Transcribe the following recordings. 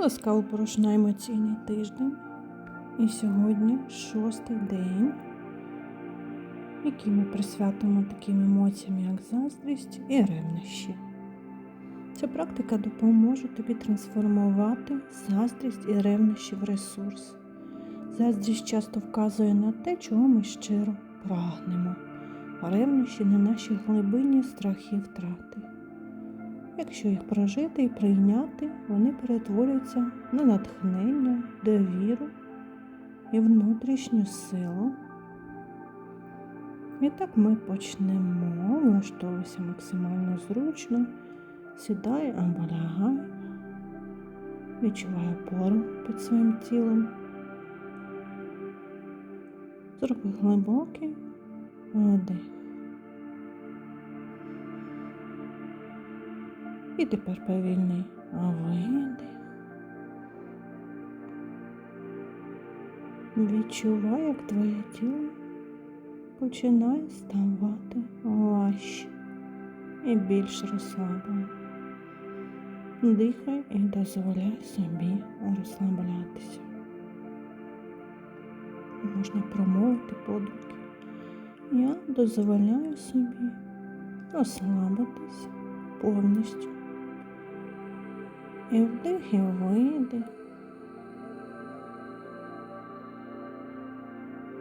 Ласкаво порушна емоційний тиждень. І сьогодні шостий день, який ми присвятимо таким емоціям, як заздрість і ревнощі. Ця практика допоможе тобі трансформувати заздрість і ревнощі в ресурс. Заздрість часто вказує на те, чого ми щиро прагнемо, а ревнощі на наші глибинні страхи втрати. Якщо їх прожити і прийняти, вони перетворюються на натхнення, довіру і внутрішню силу. І так ми почнемо, влаштовуйся максимально зручно, сідай або лягай, відчувай опору під своїм тілом. Зроби глибокий вдих. І тепер повільний видих. Відчувай, як твоє тіло починає ставати важче і більш розслаблене. Дихай і дозволяй собі розслаблятися. Можна промовити подумки. Я дозволяю собі розслабитися повністю. І вдих, і видих.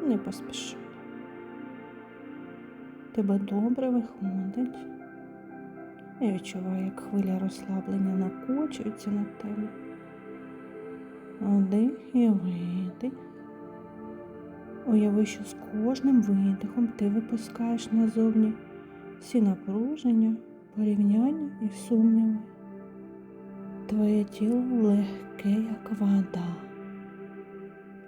Не поспішай. Тебе добре виходить. Я відчуваю, як хвиля розслаблення накочується на тебе. Вдих і видих. Уяви, що з кожним видихом ти випускаєш назовні всі напруження, порівняння і сумніви. Твоє тіло легке, як вода,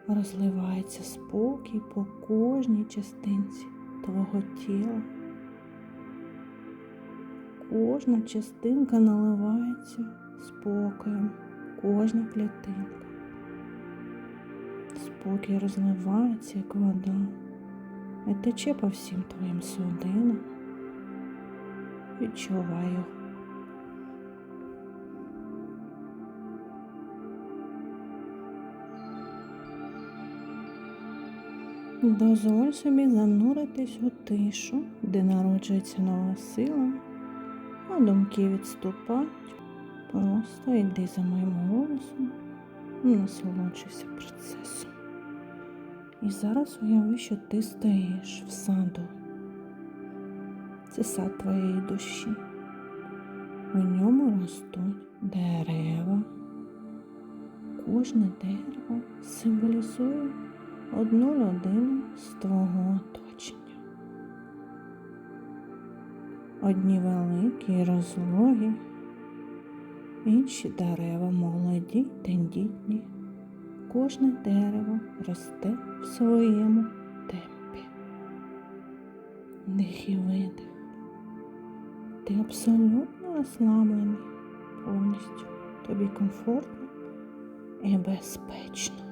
розливається спокій по кожній частинці твого тіла. Кожна частинка наливається спокоєм, кожна клітинка. Спокій розливається, як вода, і тече по всім твоїм судинам. Відчуваю. Дозволь собі зануритись у тишу, де народжується нова сила, а думки відступають. Просто йди за моїм голосом, насолоджуйся процесом. І зараз уяви, що ти стоїш в саду. Це сад твоєї душі. У ньому ростуть дерева. Кожне дерево символізує одну людину з твого оточення. Одні великі і розлогі, інші дерева молоді, тендітні. Кожне дерево росте в своєму темпі. Дих і видих. Ти абсолютно розслаблений повністю. Тобі комфортно і безпечно.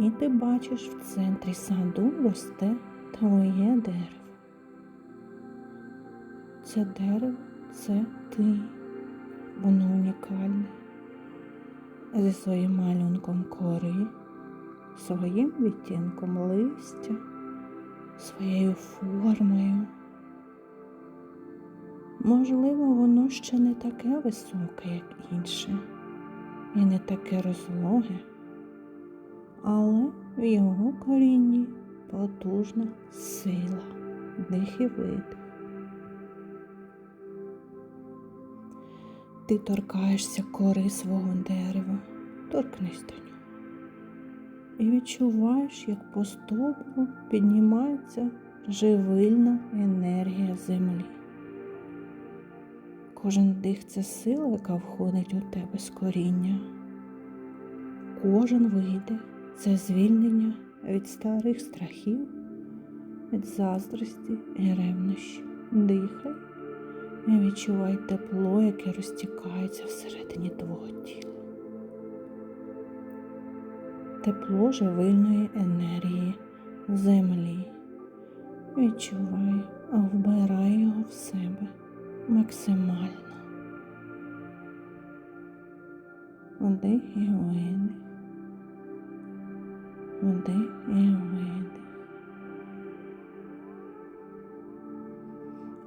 І ти бачиш в центрі саду росте твоє дерево. Це дерево це ти. Воно унікальне. Зі своїм малюнком кори, своїм відтінком листя, своєю формою. Можливо, воно ще не таке високе, як інше, і не таке розлоге, але в його корінні потужна сила, дих і видих. Ти торкаєшся кори свого дерева, торкнись до нього. І відчуваєш, як по стовбу піднімається живильна енергія землі. Кожен дих це сила, яка входить у тебе з коріння. Кожен видих це звільнення від старих страхів, від заздрості і ревнощі. Дихай і відчувай тепло, яке розтікається всередині твого тіла. Тепло живильної енергії землі. Відчувай, а вбирай його в себе максимально. Вдих і видих. Вдих і видих.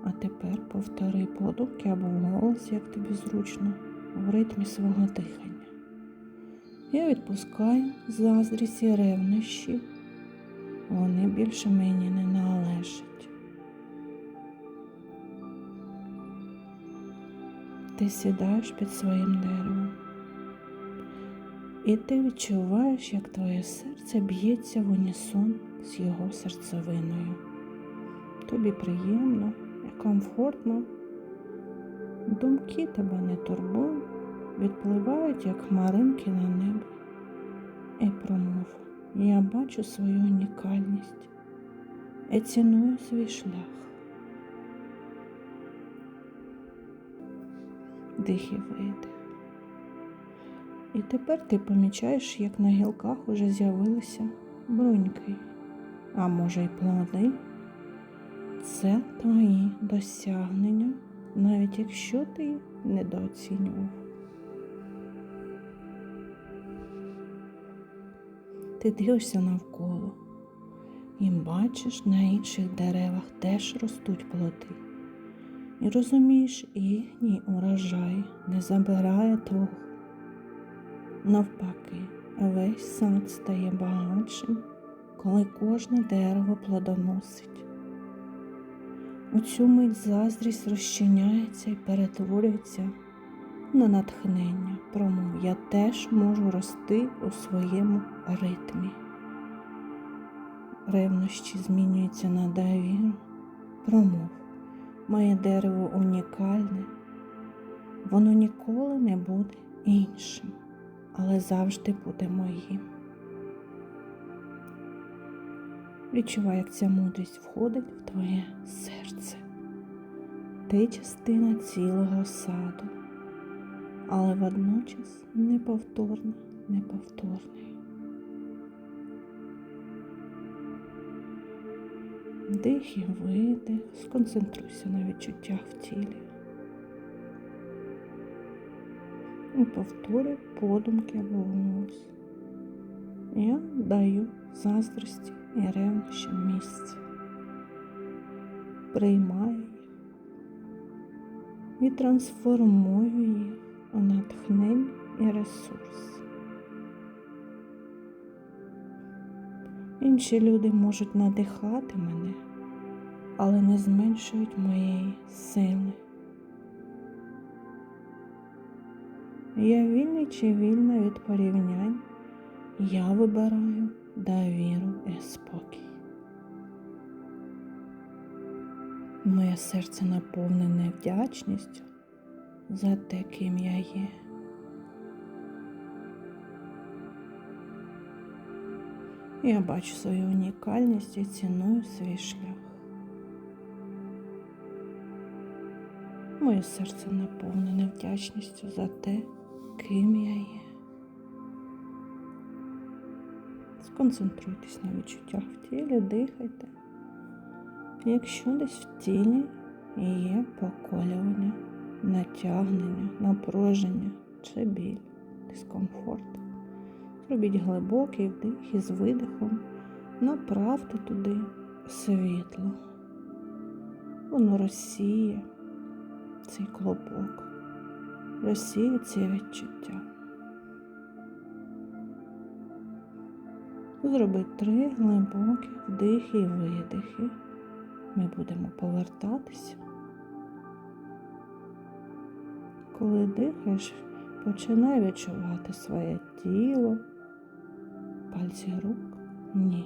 А тепер повтори подумки або голос, як тобі зручно, в ритмі свого дихання. Я відпускаю заздрість і ревнощі. Вони більше мені не належать. Ти сідаєш під своїм деревом. І ти відчуваєш, як твоє серце б'ється в унісон з його серцевиною. Тобі приємно і комфортно. Думки тебе не турбують, відпливають, як хмаринки на небо. І промов, я бачу свою унікальність і ціную свій шлях. Дих і видих. І тепер ти помічаєш, як на гілках уже з'явилися бруньки, а може й плоди. Це твої досягнення, навіть якщо ти недооцінював. Ти дивишся навколо і бачиш, на інших деревах теж ростуть плоди. І розумієш, їхній урожай не забирає твого. Навпаки, весь сад стає багатшим, коли кожне дерево плодоносить. У цю мить заздрість розчиняється і перетворюється на натхнення. Промов я теж можу рости у своєму ритмі. Ревнощі змінюються на довіру. Промов, моє дерево унікальне, воно ніколи не буде іншим, але завжди буде моїм. Відчувай, як ця мудрість входить в твоє серце. Ти частина цілого саду, але водночас неповторна, неповторний. Дих і видих, сконцентруйся на відчуттях в тілі. І повторюй подумки або голос. Я даю заздрості і ревнощам місце. Приймаю їх і трансформую їх у натхнення і ресурс. Інші люди можуть надихати мене, але не зменшують моєї сили. Я вільний чи вільна від порівнянь, я вибираю довіру і спокій. Моє серце наповнене вдячністю за те, ким я є. Я бачу свою унікальність і ціную свій шлях. Моє серце наповнене вдячністю за те, ким є. Сконцентруйтесь на відчуттях в тілі, дихайте. Якщо десь в тілі є поколювання, натягнення, напруження чи біль, дискомфорт, зробіть глибокий вдих із видихом, направте туди світло. Воно розсіє цей клопок, розсіє ці відчуття. Зроби три глибокі вдихи і видихи. Ми будемо повертатися. Коли дихаєш, починай відчувати своє тіло, пальці рук, ніг,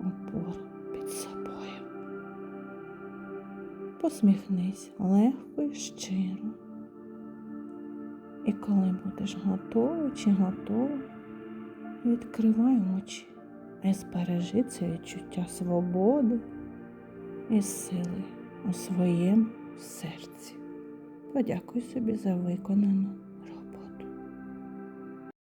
опору під собою. Посміхнись легко і щиро. І коли будеш готовий чи готовий, відкривай очі і збережи це відчуття свободи і сили у своєму серці. Подякуй собі за виконану